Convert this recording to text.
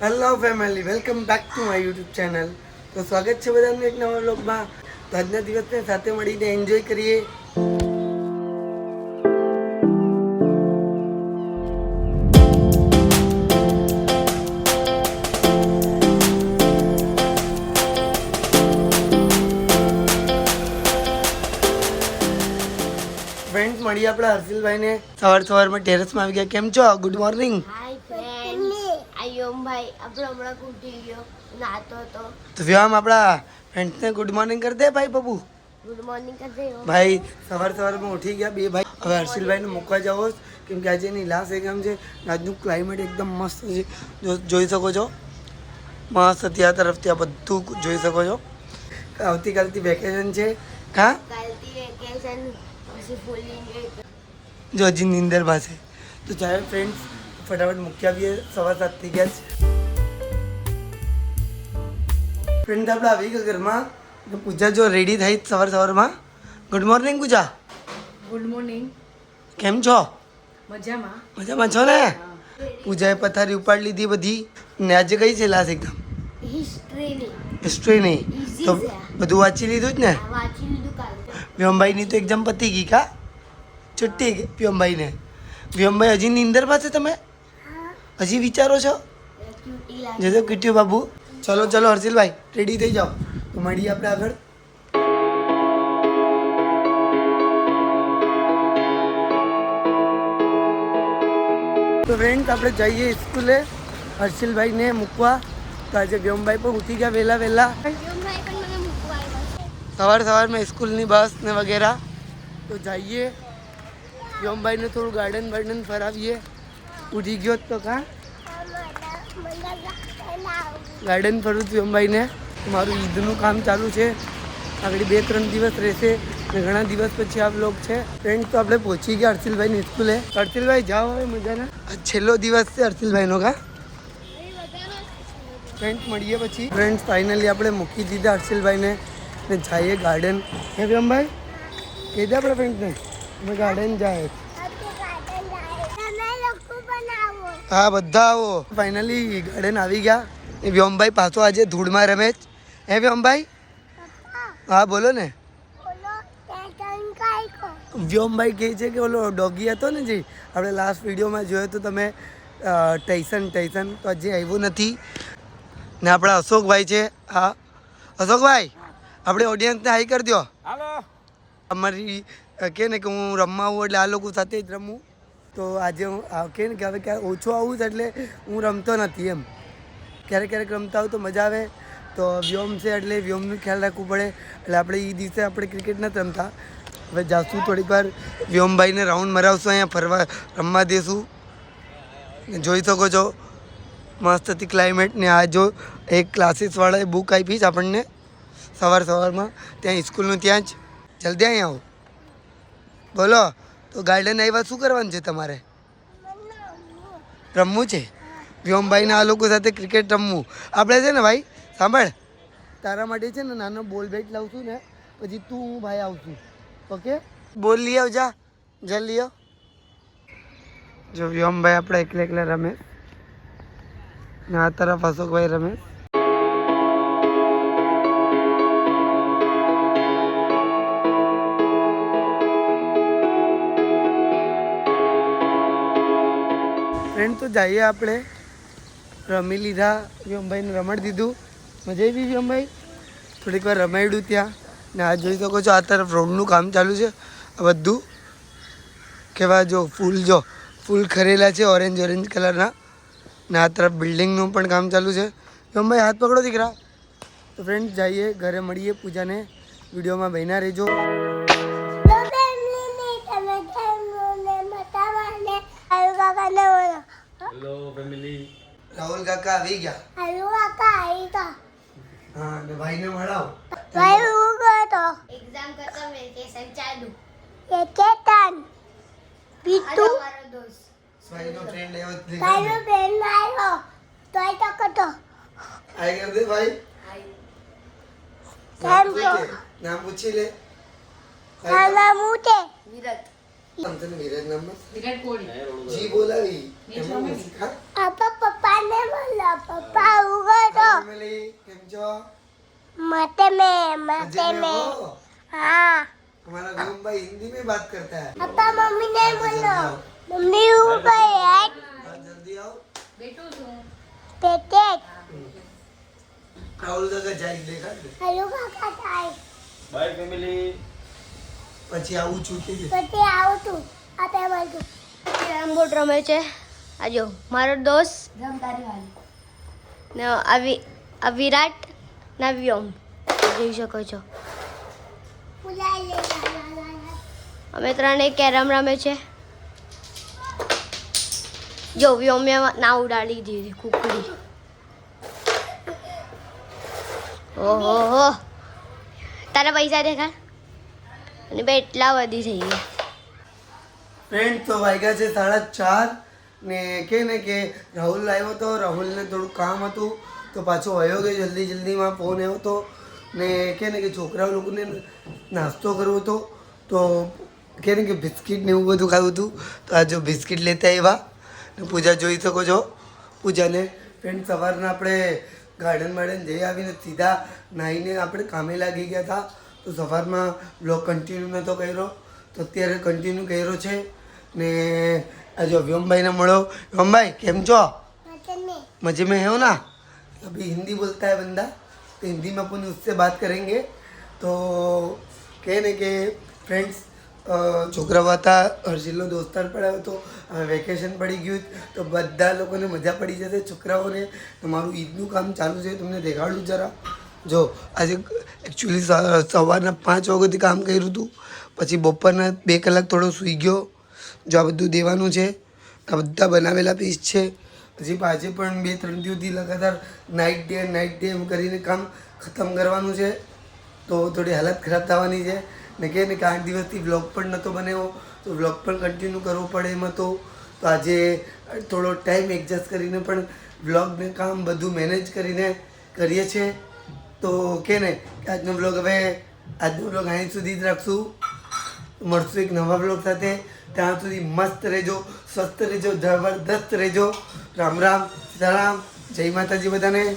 Hello family welcome back to my YouTube channel તો સ્વાગત છે બધાને એક નવા વ્લોગમાં. તો આજના દિવસને સાથે મળીને એન્જોય કરીએ. ફ્રેન્ડ્સ મળીએ આપણા હર્ષિલભાઈને. સવાર સવારમાં ટેરેસમાં આવી ગયા. કેમ છો? ગુડ મોર્નિંગ હાય ભાઈ આપણો હમણાં ઉઠી ગયો નાતો હતો તો વ્યામ આપણા ફ્રેન્ડ્સને ગુડ મોર્નિંગ કરી દે ભાઈ બબુ. ગુડ મોર્નિંગ કરજે ભાઈ સવાર સવારમાં ઉઠી ગયા બે ભાઈ. હવે હર્ષિલભાઈને મૂકવા જાઓ કેમ કે આજે એની લાસ્ટ એક્ઝામ છે. આજનું ક્લાઇમેટ એકદમ મસ્ત છે. જો જોઈ શકો છો. મસ્ત ત્યાં તરફથી આ બધું જોઈ શકો છો. આવતીકાલથી વેકેશન છે. હા? કાલથી વેકેશન પછી ફૂલ જો હજી નીંદર પાસે તો ચાલો ફ્રેન્ડ્સ ફટાફટ મૂકી આવીએ સવા સાત થઈ ગયા છે. ફ્રેન્ડ આપણે આવી ગયા ઘરમાં. પૂજા જો રેડી થઈ સવાર સવારમાં. Good morning Pooja. Good morning કેમ છો? મજામાં. મજામાં છો ને? પૂજાએ પથારી ઉપાડી લીધી બધી. ને આજે કઈ છે લાસ એકદમ હિસ્ટ્રી નહીં તો બધું વાંચી લીધું જ ને? વ્યોમભાઈની તો એક્ઝામ પતી ગઈ કા? છુટ્ટી ગઈ વ્યોમભાઈને વ્યોમભાઈ હજી નીંદર પાસે તમે? હજી વિચારો છો? જજો કીટ્યું બાબુ. ચલો ચલો, હર્ષિલભાઈ રેડી થઈ જાઓ. તો મળીએ આપણે આગળ. તો ફ્રેન્ડ આપણે જઈએ સ્કૂલે હર્ષિલભાઈને મૂકવા. તો આજે વ્યોમભાઈ પણ ઉઠી ગયા વહેલા વહેલા. સવાર સવારમાં સ્કૂલની બસ ને વગેરે. તો જઈએ. વ્યોમભાઈને થોડું ગાર્ડન બાર્ડન ફરાવીએ. ઉઠી ગયો તો કા? ગાર્ડન ફરું છું અંબાઈને મારું ઈદનું કામ ચાલુ છે. આગળ બે ત્રણ દિવસ રહેશે ને ઘણા દિવસ પછી આ બ્લોગ છે. ફ્રેન્ડ તો આપણે પહોંચી ગયા હર્ષિલભાઈની સ્કૂલે હર્ષિલભાઈ જાઓ હવે મજાના? છેલ્લો દિવસ છે હર્ષિલભાઈનો કા? ફ્રેન્ડ મળીએ પછી. ફ્રેન્ડ્સ ફાઇનલી આપણે મૂકી દીધા હર્ષિલભાઈને ને જઈએ ગાર્ડન હે વ્યોમભાઈ કહી દે આપણે ફ્રેન્ડને અમે ગાર્ડન જાય. હા બધા આવો ફાઇનલી ગાર્ડન આવી ગયા. એ વ્યોમભાઈ પાછો આજે ધૂળમાં રમે જ હે વ્યોમભાઈ? હા બોલો ને. વ્યોમભાઈ કહે છે કે ઓલો ડોગી હતો ને જે આપણે લાસ્ટ વિડીયોમાં જોયો તો તમે ટૈસન ટૈસન તો હજી આવ્યું નથી. ને આપણા અશોકભાઈ છે. હા. અશોકભાઈ આપણે ઓડિયન્સને હાઈ કરી દો અમારી કે ને કે હું રમવા આવું એટલે આ લોકો સાથે જ રમું. તો આજે હું આ ને કે હવે ક્યારે ઓછું આવું છે એટલે હું રમતો નથી એમ. ક્યારેક ક્યારેક રમતા આવું તો મજા આવે. તો વ્યોમ છે એટલે વ્યોમનું ખ્યાલ રાખવું પડે. એટલે આપણે એ દિવસે આપણે ક્રિકેટ નથી રમતા. હવે જાશું થોડીક વાર વ્યોમભાઈને રાઉન્ડ મરાવશું અહીંયા ફરવા, રમવા દેશું. જોઈ શકો છો. મસ્ત હતી ક્લાઇમેટ ને આ જો એક ક્લાસીસવાળાએ બુક આપી છે આપણને સવાર સવારમાં. ત્યાં સ્કૂલનું ત્યાં જ. જલ્દી અહીં આવો. બોલો. તો ગાર્ડન આવ્યા શું કરવાનું છે તમારે? રમવું છે? વ્યોમભાઈને આ લોકો સાથે ક્રિકેટ રમવું. આપણે છે ને ભાઈ, સાંભળ. તારા માટે છે ને નાનો બોલ બેટ લાવશું ને, પછી તું હું ભાઈ આવશું. ઓકે? બોલ લઈ આવ જા જલ્દી આવ. જો વ્યોમભાઈ આપણે એકલા એકલા રમે. ને તરફ અશોકભાઈ રમે. તો જઈએ આપણે. રમી લીધા વ્યોમભાઈને રમાડી દીધું. મજા આવી વ્યોમભાઈ થોડીક વાર રમાડ્યું ત્યાં. ને આ જોઈ શકો છો, આ તરફ રોડનું કામ ચાલુ છે. આ બધું. કેવા જો, ફૂલ જો. ફૂલ ખરેલા છે, ઓરેન્જ ઓરેન્જ કલરના. ને આ તરફ બિલ્ડિંગનું પણ કામ ચાલુ છે. વ્યોમભાઈ હાથ પકડો દીકરા. તો ફ્રેન્ડ જઈએ, ઘરે મળીએ પૂજાને. વિડીયોમાં બહેના રહેજો. હેલો ફેમિલી રાહુલ કાકા આવી ગયા. હા ને ભાઈને મળાવો. એક્ઝામ ખતમ વેકેશન ચાલુ. પીતુ આજો મારો દોસ્ત. ભાઈનો ફ્રેન્ડ જ તારો બેન આવ્યો. તોય તો કતો આઈ ગયો દે ભાઈ? કેમ છો? નામ પૂછી લે. નાના મુતે વિરત. समथिंग विराट नंबर विराट कोहली जी बोला ही? आपा पप्पा ने बोला पप्पा हाँ। उगा तो मिली केम जो? मते में मते में हाँ। हमारा गोम भाई हिंदी में बात करता है। पापा मम्मी ने बोलो। मम्मी ऊपर है। जल्दी आओ। हाँ, बेटो तुम बेटे। राहुल का जाई लेगा हेलो काका जाई बाय फैमिली પછી આવું છું કે પછી આવું છું આ તે બોલતું કેરમ બોર્ડ રમે છે. આજો મારો દોસ્ત રમતારી ને આવી આ વિરાટ ના વ્યોમ. જોઈ શકો છો. અમે ત્રણે કેરમ રમે છે. જો વ્યોમે ના ઉડાડી દીધી કુકડી. ઓહો તારા પૈસા દેખા અને બે એટલા વધી થઈ ગયા. ફ્રેન્ડ તો વાગ્યા છે સાડા ચાર ને કે ને કે રાહુલ આવ્યો હતો રાહુલને થોડું કામ હતું, તો પાછો વયો ગયો જલ્દી જલ્દીમાં ફોન આવ્યો હતો ને કે ને કે છોકરાઓ લોકોને નાસ્તો કરવો હતો, તો કે ને કે બિસ્કિટ ને એવું બધું ખાવું હતું, તો આ જો બિસ્કિટ લેતા આવ્યા, ને પૂજા જોઈ શકો છો. પૂજાને ફ્રેન્ડ સવારના આપણે ગાર્ડન માર્ડન જઈ આવીને સીધા નાહીને આપણે કામે લાગી ગયા હતા. તો સવારમાં બ્લોગ કન્ટિન્યુ નહોતો કર્યો તો અત્યારે કન્ટિન્યુ કર્યો છે ને આ જો વ્યોમભાઈને મળો વ્યોમભાઈ કેમ છો मते में मजे में है हो ना अभी हिंदी बोलता है बंदा तो हिंदी में अपन उससे बात करेंगे तो કહે ને કે ફ્રેન્ડ્સ છોકરાઓ હતા હર્ષિલનો દોસ્તાર પડાયો તો હવે વેકેશન પડી ગયું તો બધા લોકોને મજા પડી જશે છોકરાઓને તો મારું ઈદનું કામ ચાલુ છે તમને દેખાડું જરા જો, આજે એકચ્યુઅલી સવારના પાંચ વાગ્યાથી કામ કર્યું હતું પછી બપોરના બે કલાક થોડો સૂઈ ગયો. જો આ બધું દેવાનું છે આ બધા બનાવેલા પીસ છે. પછી આજે પણ બે, ત્રણ દિવસથી લગાતાર નાઇટ ડે નાઇટ ડે એમ કરીને કામ ખતમ કરવાનું છે. તો થોડી હાલત ખરાબ થવાની છે. ને કહે ને કે આઠ દિવસથી બ્લોગ પણ નહોતો બનાવ્યો. તો બ્લોગ પણ કન્ટિન્યુ કરવો પડે એમ તો. તો આજે થોડો ટાઈમ એડજસ્ટ કરીને પણ બ્લોગને કામ બધું મેનેજ કરીને કરીએ છીએ. તો કે ને, આજનો બ્લોગ હવે આજનો બ્લોગ અહીં સુધી જ રાખશું. મળશું એક નવા બ્લોગ સાથે. ત્યાં સુધી મસ્ત રહેજો, સ્વસ્થ રહેજો જબરદસ્ત રહેજો. રામ રામ, સીતારામ, જય માતાજી બધાને.